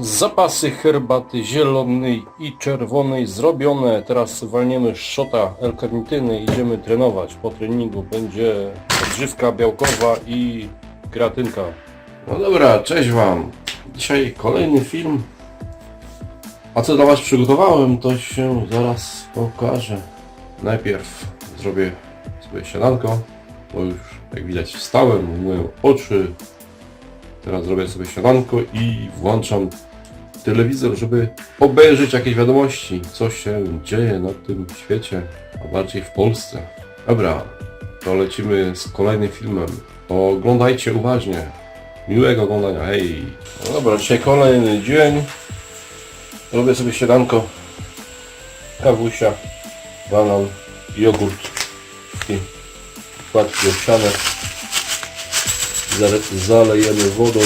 Zapasy herbaty zielonej i czerwonej zrobione. Teraz walniemy szota L-karnityny i idziemy trenować. Po treningu będzie odżywka białkowa i kreatynka. No dobra, cześć Wam. Dzisiaj kolejny film. A co dla Was przygotowałem, to się zaraz pokażę. Najpierw zrobię sobie śniadanko, bo już jak widać wstałem, umyłem oczy, Teraz zrobię sobie śniadanko i włączam telewizor, żeby obejrzeć jakieś wiadomości, co się dzieje na tym świecie, a bardziej w Polsce. Dobra, to lecimy z kolejnym filmem. Oglądajcie uważnie. Miłego oglądania, hej! No dobra, dzisiaj kolejny dzień. Robię sobie śniadanko. Kawusia, banan, jogurt i płatki owsiane. Zale- zalejemy wodą.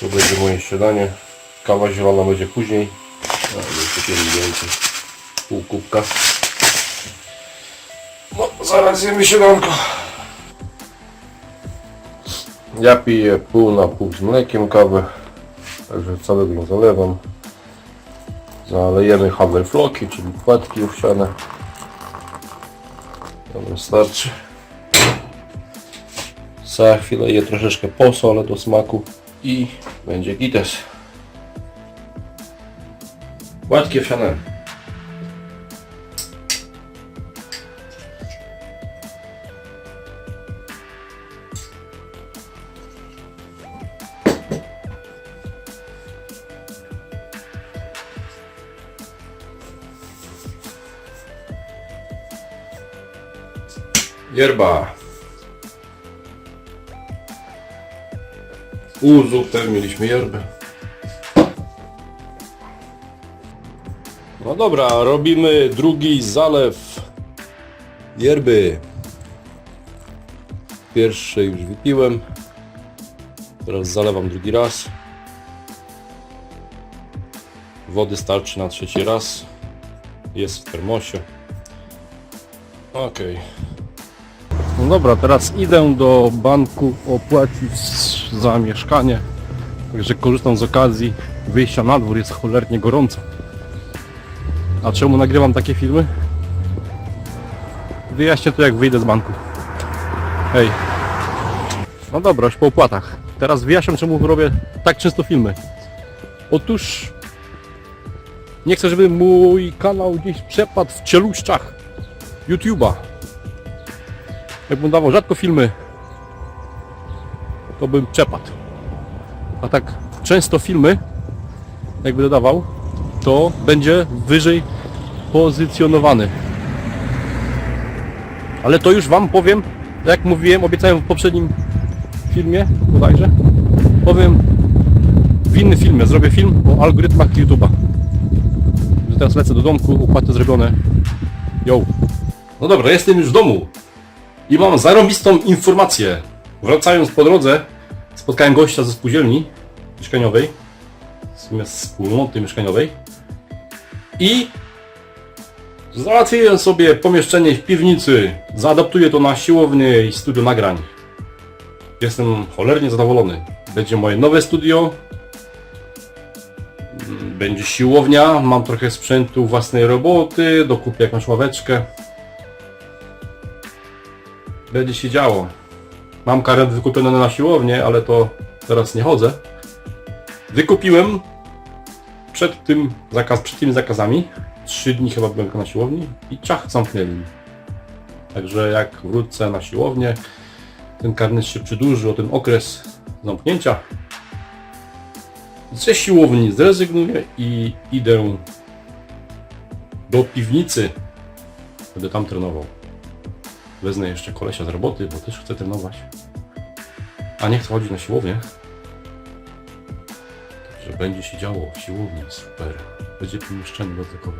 To będzie moje śniadanie. Kawa zielona będzie później. A, jeszcze się więcej. Pół kubka. No, zaraz jemy śniadanko. Ja piję pół na pół z mlekiem kawę. Także całego nie zalewam. Zalejemy haferfloki, czyli płatki owsiane. Dobra, starczy. Za chwilę je troszeczkę posolę do smaku i będzie gites. Płatki owsiane. Yerba. U zup mieliśmy yerbę. No dobra, robimy drugi zalew yerby. Pierwszy już wypiłem. Teraz zalewam drugi raz. Wody starczy na trzeci raz. Jest w termosie. Okej. No dobra, teraz idę do banku opłacić za mieszkanie. Także korzystam z okazji wyjścia na dwór, jest cholernie gorąco. A czemu nagrywam takie filmy? Wyjaśnię to jak wyjdę z banku. Hej. No dobra, już po opłatach. Teraz wyjaśniam czemu robię tak często filmy. Otóż nie chcę, żeby mój kanał gdzieś przepadł w cieluściach YouTube'a jakbym dawał rzadko filmy, to bym przepadł. A tak często filmy, jakby dodawał, to będzie wyżej pozycjonowany. Ale to już Wam powiem, jak mówiłem, obiecałem w poprzednim filmie, bodajże, powiem w innym filmie, zrobię film o algorytmach YouTube'a. Teraz lecę do domku, układy zrobione. Yo. No dobra, jestem już w domu. I mam zarobistą informację. Wracając po drodze, spotkałem gościa ze spółdzielni mieszkaniowej, z wspólnoty mieszkaniowej i załatwiłem sobie pomieszczenie w piwnicy. Zaadaptuję to na siłownię i studio nagrań. Jestem cholernie zadowolony. Będzie moje nowe studio. Będzie siłownia, mam trochę sprzętu własnej roboty, dokupię jakąś ławeczkę będzie się działo. Mam karet wykupiony na siłownię, ale to teraz nie chodzę. Wykupiłem przed tym zakaz, przed tymi zakazami. Trzy dni chyba byłem na siłowni i ciach zamknęli. Także jak wrócę na siłownię, ten karnet się przedłuży o ten okres zamknięcia. Ze siłowni zrezygnuję i idę do piwnicy. Będę tam trenował. Wezmę jeszcze kolesia z roboty, bo też chcę trenować. A nie chcę chodzić na siłownię. Także będzie się działo w siłowni. Super. Będzie pomieszczenie dodatkowe.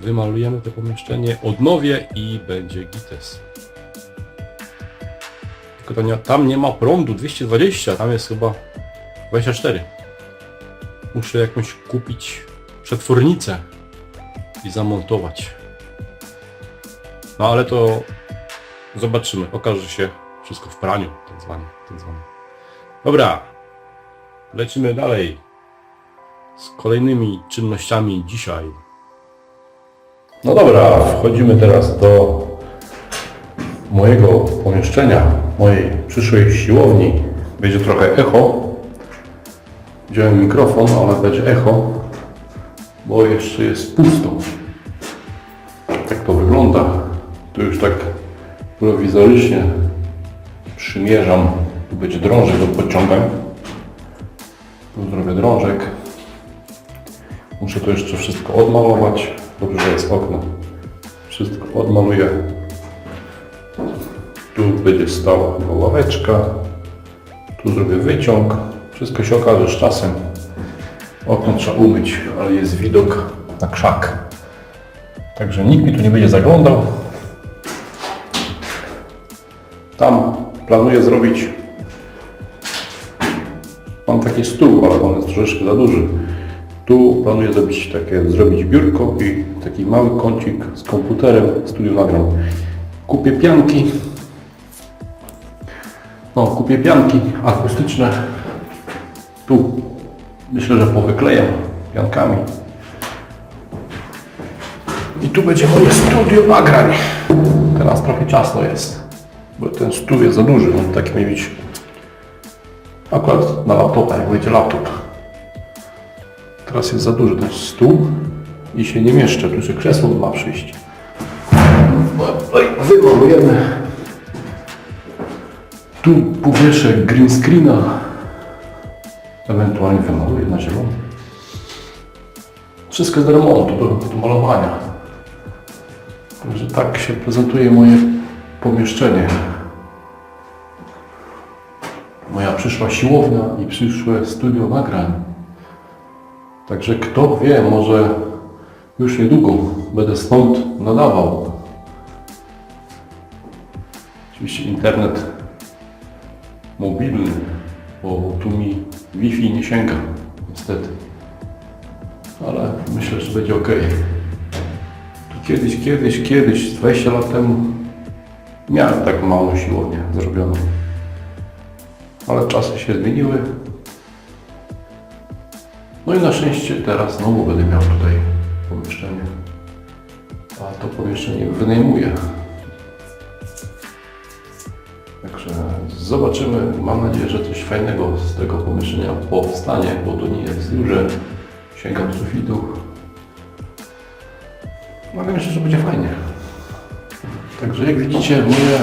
Wymalujemy to pomieszczenie, odnowię i będzie gites. Tylko nie, tam nie ma prądu 220, tam jest chyba 24. Muszę jakąś kupić przetwornicę i zamontować. No ale to zobaczymy, okaże się Wszystko w praniu, tak zwane. Tak zwane. Dobra, lecimy dalej z kolejnymi czynnościami dzisiaj. No dobra, wchodzimy teraz do mojego pomieszczenia, mojej przyszłej siłowni. Będzie trochę echo. Wziąłem mikrofon, ale będzie echo, bo jeszcze jest pusto. Prowizorycznie przymierzam. Będzie drążek do podciągań. Tu zrobię drążek. Muszę to jeszcze wszystko odmalować. Dobrze, że jest okno. Wszystko odmaluję. Tu będzie stała chyba ławeczka. Tu zrobię wyciąg. Wszystko się okaże z czasem. Okno trzeba umyć, ale jest widok na krzak. Także nikt mi tu nie będzie zaglądał. Tam planuję zrobić. Mam taki stół, ale on jest troszeczkę za duży. Tu planuję zrobić takie, zrobić biurko i taki mały kącik z komputerem, studiu nagram. Kupię pianki. No, kupię pianki akustyczne. Tu myślę, że powyklejam piankami. I tu będzie moje studio nagrań. Teraz trochę ciasno jest, bo ten stół jest za duży. Mam taki mieć akurat na laptopa, jak będzie laptop. Teraz jest za duży ten stół i się nie mieszczę. Tu jeszcze krzesło ma przyjść. Wymalujemy. Tu powieszę green screena. Ewentualnie wymaluję na zielono. Wszystko jest do remontu, do, do malowania. Także tak się prezentuje moje pomieszczenie. Moja przyszła siłownia i przyszłe studio nagrań. Także kto wie, może już niedługo będę stąd nadawał. Oczywiście internet mobilny, bo tu mi Wi-Fi nie sięga, niestety. Ale myślę, że będzie ok. Kiedyś, kiedyś, kiedyś, 20 lat temu miałem tak małą siłownię zrobioną. Ale czasy się zmieniły. No i na szczęście teraz znowu będę miał tutaj pomieszczenie. A to pomieszczenie wynajmuję. Także zobaczymy. Mam nadzieję, że coś fajnego z tego pomieszczenia powstanie, bo to nie jest duże. Sięgam sufitu. Ale myślę, że będzie fajnie. Także jak widzicie, moje,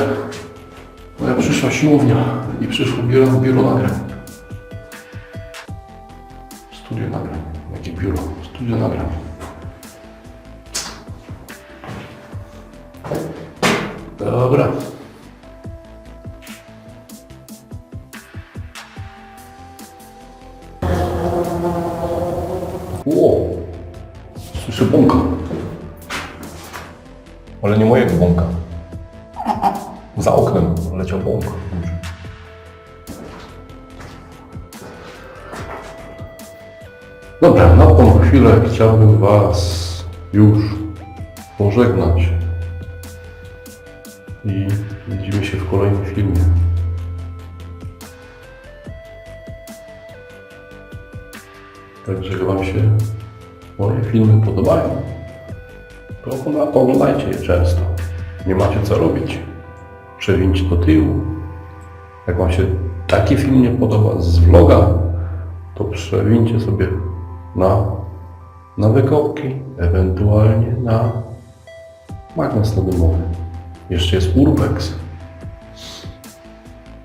moja przyszła siłownia i przyszło biuro, biuro nagrań. Studio nagrań. Jakie biuro? Studio nagrań. Dobra. Ło! Słyszę bąka. Ale nie mojego bąka. Za oknem leciał bąk. Dobra, na tą chwilę chciałbym Was już pożegnać. I widzimy się w kolejnym filmie. Także jak Wam się moje filmy podobają, to ogląda- oglądajcie je często. Nie macie co robić. Przewincie do tyłu. Jak Wam się taki film nie podoba z vloga, to przewincie sobie na, na wykopki, ewentualnie na magnes nadymowy. Jeszcze jest Urbex.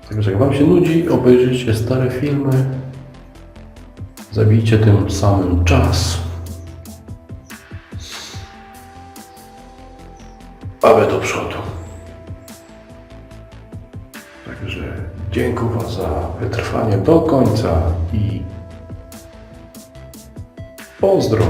Także jak Wam się nudzi, obejrzyjcie stare filmy, zabijcie tym samym czas. Aby do przodu. Dziękuję za wytrwanie do końca i pozdro.